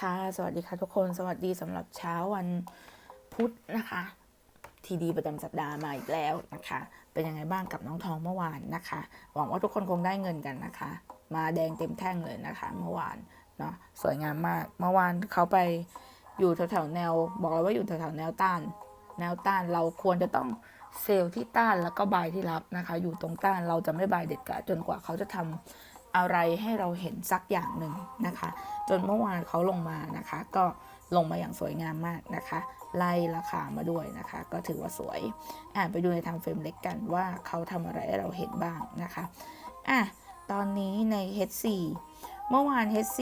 ค่ะ สวัสดีค่ะทุกคน สวัสดีสำหรับเช้าวันพุธนะคะ ทีดีประจำสัปดาห์มาอีกแล้วนะคะ เป็นยังไงบ้างกับน้องทองเมื่อวานนะคะ หวังว่าทุกคนคงได้เงินกันนะคะ มาแดงเต็มแท่งเลยนะคะ เมื่อวานเนาะ สวยงามมาก เมื่อวานเขาไปอยู่แถวๆแนว บอกเลยว่าอยู่แถวๆแนวต้าน แนวต้านเราควรจะต้องเซลล์ที่ต้านแล้วก็บายที่รับนะคะ อยู่ตรงต้านเราจะไม่บายเด็ดขาดจนกว่าเขาจะทำ อะไรให้เราเห็นสักอย่างหนึ่งนะคะ จนเมื่อวานเขาลงมานะคะ ก็ลงมาอย่างสวยงามมากนะคะ ไล่ราคามาด้วยนะคะ ก็ถือว่าสวยอะไปดูในทางเฟรมเล็กกันว่าเขาทำอะไรให้เราเห็นบ้างนะคะอะตอนนี้ใน H4 เมื่อวาน H4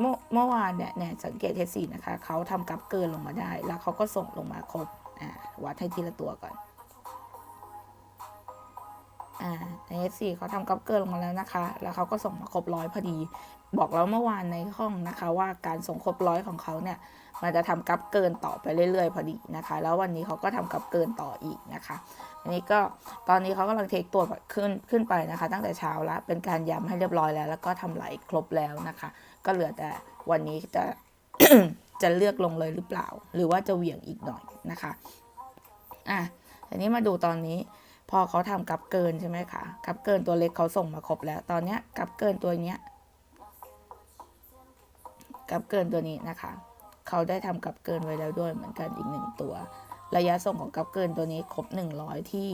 เมื่อเมื่อวานเนี่ยเนี่ยสังเกต H4 นะคะเขาทำกับเกินลงมาได้ แล้วเขาก็ส่งลงมาครบอะวัดให้ทีละตัวก่อน อ่าใน F4 เขาทำกับเกินลงมาแล้วนะคะ แล้วเขาก็ส่งมาครบร้อยพอดี บอกแล้วเมื่อวานในห้องนะคะ ว่าการส่งครบร้อยของเขาเนี่ย มันจะทำกับเกินต่อไปเรื่อยๆ พอดีนะคะ แล้ววันนี้เขาก็ทำกับเกินต่ออีกนะคะ อันนี้ก็ตอนนี้เขากำลังเทคตัวขึ้นขึ้นไปนะคะ ตั้งแต่เช้าละ เป็นการย้ำให้เรียบร้อยแล้ว แล้วก็ทำไหลครบแล้วนะคะ ก็เหลือแต่วันนี้จะจะเลือกลงเลยหรือเปล่า หรือว่าจะเหวี่ยงอีกหน่อยนะคะ อะทีนี้มาดูตอนนี้ พอเขาทำกับเกินใช่ไหมคะกับเกินตัวเล็กเขาส่งมาครบแล้ว ตอนเนี้ยกับเกินตัวเนี้ยกับเกินตัวนี้นะคะ เขาได้ทำกับเกินไว้แล้วด้วยเหมือนกันอีกหนึ่งตัว ระยะส่งของกับเกินตัวนี้ครบ 100 ที่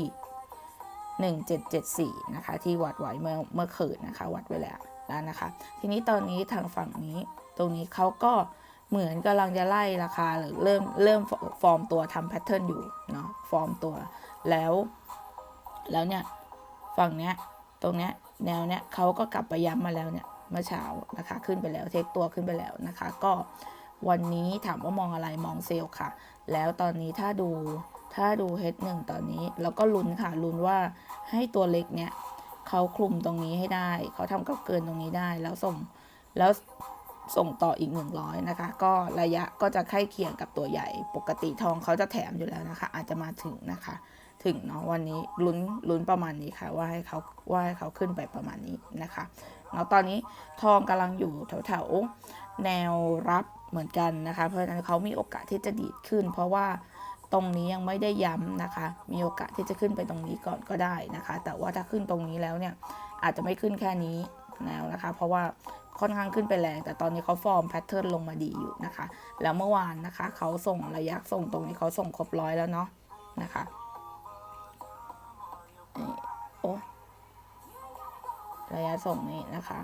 1774 นะคะ ที่วัดไว้เมื่อเมื่อคืนนะคะ วัดไว้แล้วแล้วนะคะ ทีนี้ตอนนี้ทางฝั่งนี้ตรงนี้เขาก็เหมือนกำลังจะไล่ราคาหรือเริ่มเริ่มฟอร์มตัวทำแพทเทิร์นอยู่เนาะฟอร์มตัวแล้ว แล้วเนี่ยฝั่งเนี้ยตรงเนี้ยแนวเนี้ยเขาก็กลับไปย้ำมาแล้วเนี่ยเมื่อเช้านะคะขึ้นไปแล้วเทคตัวขึ้นไปแล้วนะคะ ก็วันนี้ถามว่ามองอะไรมองเซลล์ค่ะ แล้วตอนนี้ถ้าดูถ้าดู H1 ตอนนี้เราก็ลุ้นค่ะลุ้นว่าให้ตัวเล็กเนี่ยเขาคลุมตรงนี้ให้ได้ เขาทำกับเกินตรงนี้ได้แล้วส่งแล้วส่งต่ออีก 100 นะคะ ก็ระยะก็จะใกล้เคียงกับตัวใหญ่ปกติทองเขาจะแถมอยู่แล้วนะคะ อาจจะมาถึงนะคะ ถึงเนาะวันนี้ลุ้นลุ้นประมาณนี้ค่ะ ว่าให้เขาว่าให้เขาขึ้นไปประมาณนี้นะคะแล้วตอนนี้ทองกำลังอยู่แถวๆแนวรับเหมือนกันนะคะ เพราะฉะนั้นเขามีโอกาสที่จะดีดขึ้น เพราะว่าตรงนี้ยังไม่ได้ย้ำนะคะ มีโอกาสที่จะขึ้นไปตรงนี้ก่อนก็ได้นะคะ แต่ว่าถ้าขึ้นตรงนี้แล้วเนี่ยอาจจะไม่ขึ้นแค่นี้แล้วนะคะ เพราะว่าค่อนข้างขึ้นไปแรง แต่ตอนนี้เขาฟอร์มแพทเทิร์นลงมาดีอยู่นะคะ แล้วเมื่อวานนะคะเขาส่งระยะส่งตรงนี้เขาส่งครบร้อยแล้วเนาะนะคะ ระยะส่งนี้นะคะ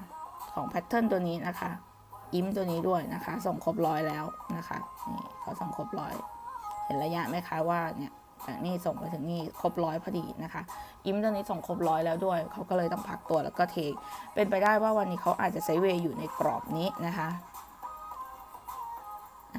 ของแพทเทิร์นตัวนี้นะคะ อิมตัวนี้ด้วยนะคะ ส่งครบร้อยแล้วนะคะ นี่เขาส่งครบร้อย เห็นระยะไหมคะว่าเนี่ยจากนี่ส่งไปถึงนี่ครบร้อยพอดีนะคะ อิมตัวนี้ส่งครบร้อยแล้วด้วย เขาก็เลยต้องพักตัวแล้วก็เทคเป็นไปได้ว่าวันนี้เขาอาจจะไซเวย์อยู่ในกรอบนี้นะคะ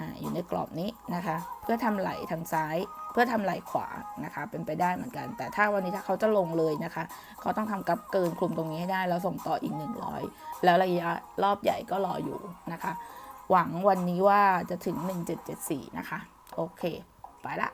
อ่าอยู่ในกรอบนี้นะคะ เพื่อทำไหลทางซ้าย เพื่อทำไหลขวานะคะ เป็นไปได้เหมือนกัน แต่ถ้าวันนี้ถ้าเขาจะลงเลยนะคะเขาต้องทำกับเกินคลุมตรงนี้ให้ได้แล้วส่งต่ออีก 100 แล้วระยะรอบใหญ่ก็รออยู่นะคะ หวังวันนี้ว่าจะถึง 1774 นะคะ โอเค ไปละ